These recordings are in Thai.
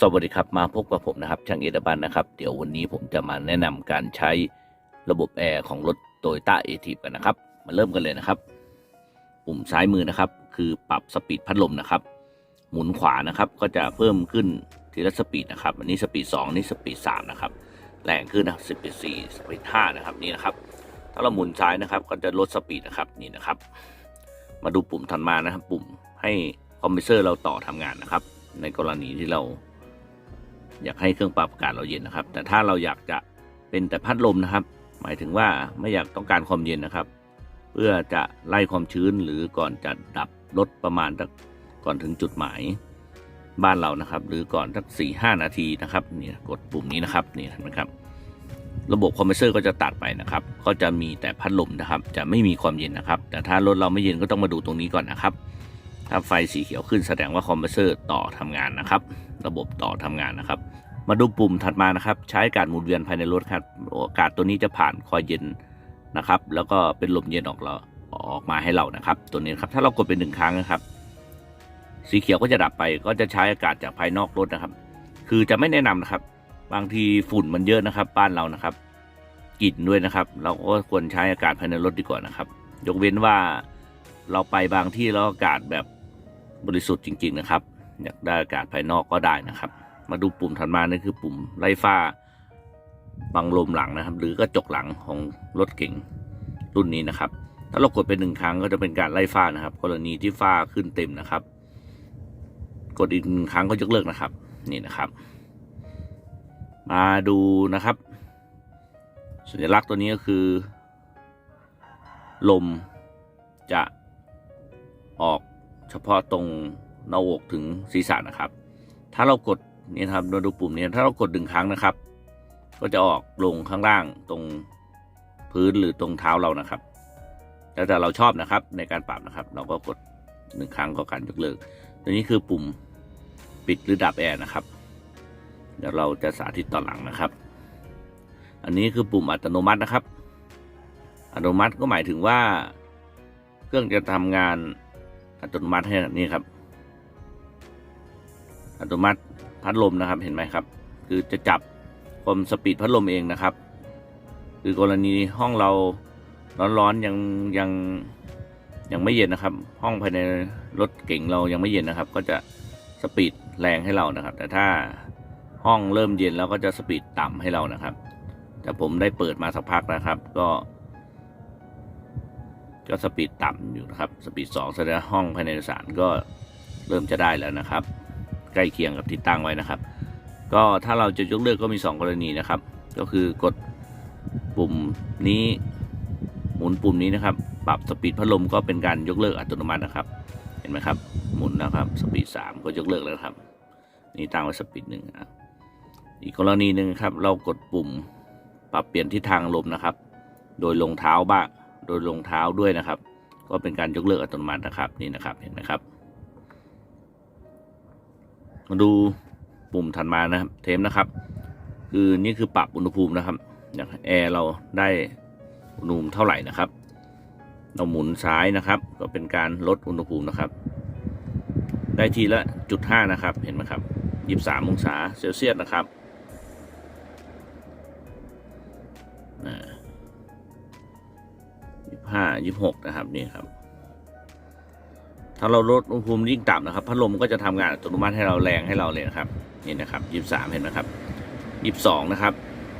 สวัสดีครับมาพบกับผมนะครับช่างเอเดบันนะครับ เดี๋ยววันนี้ผมจะมาแนะนำการใช้ระบบแอร์ของรถโตโยต้าเอทีกันนะครับ มาเริ่มกันเลยนะครับ ปุ่มซ้ายมือนะครับ คือปรับสปีดพัดลมนะครับ หมุนขวานะครับก็จะเพิ่มขึ้นทีละสปีดนะครับอันนี้สปีด2นี่สปีด3นะครับแรงขึ้นนะสปีด4สปีด5นะครับนี่นะครับ ถ้าเราหมุนซ้ายนะครับ ก็จะลดสปีดนะครับนี่นะครับ มาดูปุ่มถัดมานะครับ ปุ่มให้คอมเพรสเซอร์เราต่อทำงานนะครับ ในกรณีที่เรา อยากให้เครื่องปรับอากาศเราเย็นนะครับ แต่ถ้าเราอยากจะเป็นแต่พัดลมนะครับ หมายถึงว่าไม่อยากต้องการความเย็นนะครับ เพื่อจะไล่ความชื้นหรือก่อนจะดับรถประมาณก่อนถึงจุดหมายบ้านเรานะครับ หรือก่อนสักสี่ห้านาทีนะครับนี่กดปุ่มนี้นะครับนี่เห็นไหมครับ ระบบคอมเพรสเซอร์ก็จะตัดไปนะครับ ก็จะมีแต่พัดลมนะครับ จะไม่มีความเย็นนะครับ แต่ถ้ารถเราไม่เย็นก็ต้องมาดูตรงนี้ก่อนนะครับ ถ้าไฟสีเขียวขึ้นแสดงว่าคอมเพรสเซอร์ต่อทำงานนะครับ ระบบต่อทำงานนะครับ มาดูปุ่มถัดมานะครับ ใช้อากาศหมุนเวียนภายในรถครับอากาศตัวนี้จะผ่านคอยเย็นนะครับ แล้วก็เป็นลมเย็นออกเราออกมาให้เรานะครับ ตัวนี้ครับถ้าเรากดเป็นหนึ่งครั้งนะครับ สีเขียวก็จะดับไปก็จะใช้อากาศจากภายนอกรถนะครับ คือจะไม่แนะนำนะครับ บางทีฝุ่นมันเยอะนะครับ บ้านเรานะครับกลิ่นด้วยนะครับ เราก็ควรใช้อากาศภายในรถดีกว่านะครับ ยกเว้นว่าเราไปบางที่แล้วอากาศแบบ บริสุทธิ์จริง ๆ นะครับ อยากได้อากาศภายนอกก็ได้นะครับ มาดูปุ่มถัดมานี่คือปุ่มไล่ฟ้าบังลมหลังนะครับ หรือกระจกหลังของรถเก๋งรุ่นนี้นะครับ ถ้าเรากดเป็นหนึ่งครั้งก็จะเป็นการไล่ฟ้านะครับ กรณีที่ฟ้าขึ้นเต็มนะครับ กดอีกหนึ่งครั้งก็ยกเลิกนะครับ นี่นะครับ มาดูนะครับ สัญลักษณ์ตัวนี้ก็คือ ลมจะออก เฉพาะตรงหน้าอกถึงศีรษะนะครับ ถ้าเรากดนี่ครับเราดูปุ่มนี้ถ้าเรากดหนึ่งครั้งนะครับ ก็จะออกลงข้างล่างตรงพื้นหรือตรงเท้าเรานะครับ แล้วแต่เราชอบนะครับในการปรับนะครับ เราก็กดหนึ่งครั้งก็การยกเลิก ตัวนี้คือปุ่มปิดหรือดับแอร์นะครับเดี๋ยวเราจะสาธิตตอนหลังนะครับ อันนี้คือปุ่มอัตโนมัตินะครับ อัตโนมัติก็หมายถึงว่า เครื่องจะทำงาน อัตโนมัติให้นี่ครับ อัตโนมัติพัดลมนะครับเห็นไหมครับ คือจะจับความสปีดพัดลมเองนะครับ คือกรณีห้องเราร้อนๆยังยังยังไม่เย็นนะครับ ห้องภายในรถเก่งเรายังไม่เย็นนะครับ ก็จะสปีดแรงให้เรานะครับ แต่ถ้าห้องเริ่มเย็นแล้วก็จะสปีดต่ำให้เรานะครับ แต่ผมได้เปิดมาสักพักนะครับ ก็ ก็สปีดต่ำอยู่นะครับ สปีดสองแสดงห้องภายในสารก็เริ่มจะได้แล้วนะครับ ใกล้เคียงกับที่ตั้งไว้นะครับ ก็ถ้าเราจะยกเลิกก็มี 2 กรณีนะครับ ก็คือกดปุ่มนี้หมุนปุ่มนี้นะครับ ปรับสปีดพัดลมก็เป็นการยกเลิกอัตโนมัตินะครับ เห็นไหมครับ หมุนนะครับ สปีดสามก็ยกเลิกแล้วครับ นี่ตั้งไว้สปีดหนึ่งอะอีกกรณีหนึ่งครับ เรากดปุ่มปรับเปลี่ยนทิศทางลมนะครับ โดยลงเท้าบ้าง โดยลงเท้าด้วยนะครับ ก็เป็นการยกเลิกอัตโนมัตินะครับนี่นะครับเห็นไหมครับ มาดูปุ่มถัดมานะครับ เทมนะครับ คือนี่คือปรับอุณหภูมินะครับอย่างแอร์เราได้อุณหภูมิเท่าไหร่นะครับ เราหมุนซ้ายนะครับ ก็เป็นการลดอุณหภูมินะครับ ได้ทีละจุดห้านะครับเห็นไหมครับยี่สามองศาเซลเซียสนะครับยี่ ห้ายี่หกนะครับนี่ครับ ถ้าเราลดอุณหภูมิยิ่งต่ำนะครับ พัดลมก็จะทำงานอัตโนมัติให้เราแรงให้เราเลยนะครับนี่นะครับยี่สามเห็นไหมครับยี่สองนะครับ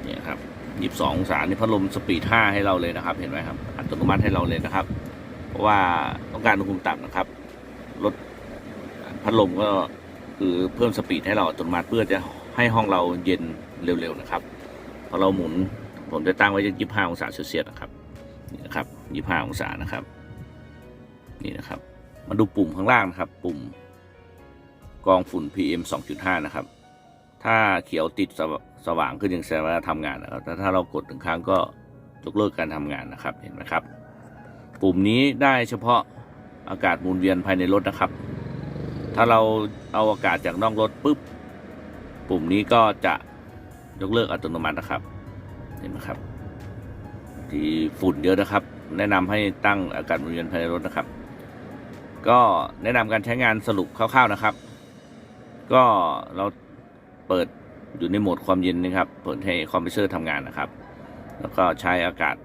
นี่ครับยี่สององศานี่พัดลมสปีดห้าให้เราเลยนะครับ เห็นไหมครับอัตโนมัติให้เราเลยนะครับ เพราะว่าต้องการอุณหภูมิต่ำนะครับลดพัดลมก็คือเพิ่มสปีดให้เราอัตโนมัติเพื่อจะให้ห้องเราเย็นเร็วๆนะครับพอเราหมุนผมจะตั้งไว้ที่ยี่ห้าองศาเซลเซียสนะครับ นี่นะครับยี่ห้าองศานะครับ นี่นะครับ มาดูปุ่มข้างล่างนะครับ ปุ่มกองฝุ่น PM 2.5 นะครับ ถ้าเขียวติดสวสว่างขึ้นยังแสดงว่าทำงานนะครับแต่ถ้าเรากดถึงครั้งก็ยกเลิกการทำงานนะครับเห็นไหมครับ ปุ่มนี้ได้เฉพาะอากาศหมุนเวียนภายในรถนะครับ ถ้าเราเอาอากาศจากนอกรถปุ๊บ ปุ่มนี้ก็จะยกเลิกอัตโนมัตินะครับ เห็นไหมครับ ที่ฝุ่นเยอะนะครับ แนะนำให้ตั้งอากาศหมุนเวียนภายในรถนะครับ ก็แนะนำการใช้งานสรุปคร่าวๆนะครับ ก็เราเปิดอยู่ในโหมดความเย็นนะครับ เปิดให้คอมเพรสเซอร์ทำงานนะครับ แล้วก็ใช้อากาศ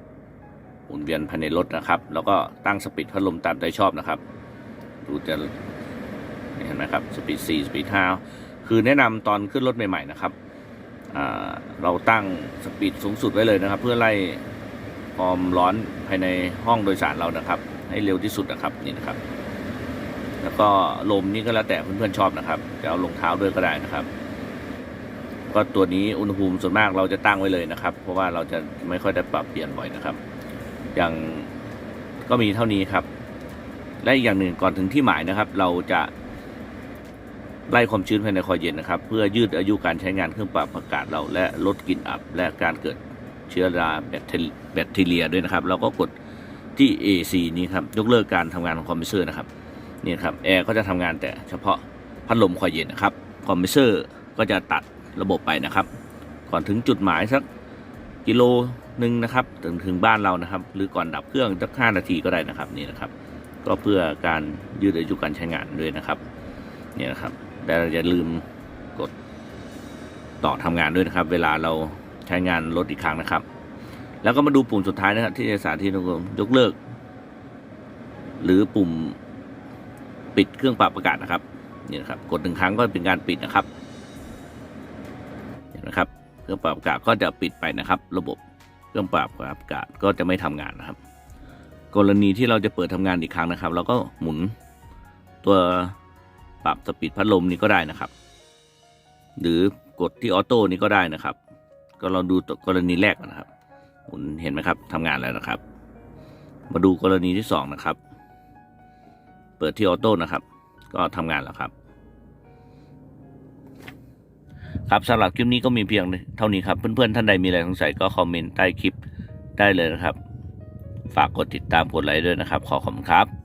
หมุนเวียนภายในรถนะครับ แล้วก็ตั้งสปีดพัดลมตามใจชอบนะครับดูจะเห็นไหมครับสปีด4สปีด5คือแนะนำตอนขึ้นรถใหม่ๆนะครับ เราตั้งสปีดสูงสุดไว้เลยนะครับ เพื่อไล่ ความร้อนภายในห้องโดยสารเรานะครับ ให้เร็วที่สุดนะครับนี่นะครับ แล้วก็ลมนี่ก็แล้วแต่เพื่อนๆชอบนะครับจะเอาลงเท้าด้วยก็ได้นะครับ ก็ตัวนี้อุณหภูมิส่วนมากเราจะตั้งไว้เลยนะครับ เพราะว่าเราจะไม่ค่อยได้ปรับเปลี่ยนบ่อยนะครับ อย่างก็มีเท่านี้ครับ และอีกอย่างหนึ่งก่อนถึงที่หมายนะครับ เราจะไล่ความชื้นภายในคอยเย็นนะครับ เพื่อยืดอายุการใช้งานเครื่องปรับอากาศเราและลดกลิ่นอับและการเกิด เชื้อราแบคทีเรียด้วยนะครับ เราก็กดที่ AC นี้ครับยกเลิกการทำงานของคอมเพรสเซอร์นะครับนี่ครับแอร์ก็จะทำงานแต่เฉพาะพัดลมคอยเย็นนะครับคอมเพรสเซอร์ก็จะตัดระบบไปนะครับ ก่อนถึงจุดหมายสักกิโลหนึ่งนะครับถึงถึงบ้านเรานะครับ หรือก่อนดับเครื่องสักห้านาทีก็ได้นะครับนี่นะครับ ก็เพื่อการยืดอายุการใช้งานด้วยนะครับนี่นะครับแต่อย่าลืมกดต่อทำงานด้วยนะครับ เวลาเรา ใช้งานรถอีกครั้งนะครับ แล้วก็มาดูปุ่มสุดท้ายนะครับ ที่จะสาธิตให้ดูยกเลิก หรือปุ่มปิดเครื่องปรับอากาศนะครับนี่นะครับ กดหนึ่งครั้งก็เป็นการปิดนะครับเห็นไหมครับเครื่องปรับอากาศก็จะปิดไปนะครับ ระบบเครื่องปรับอากาศก็จะไม่ทำงานนะครับ กรณีที่เราจะเปิดทำงานอีกครั้งนะครับ เราก็หมุนตัวปรับสปีดพัดลมนี้ก็ได้นะครับ หรือกดที่ออโต้นี้ก็ได้นะครับ ก็เราดูตัวกรณีแรกก่อนนะครับ หมุนเห็นไหมครับทำงานแล้วนะครับ มาดูกรณีที่สองนะครับ เปิดที่ออโต้นะครับ ก็ทำงานแล้วครับ ครับสำหรับคลิปนี้ก็มีเพียงเท่านี้ครับ เพื่อนๆท่านใดมีอะไรสงสัยก็คอมเมนต์ใต้คลิปได้เลยนะครับ ฝากกดติดตามกดไลค์ด้วยนะครับ ขอขอบคุณครับ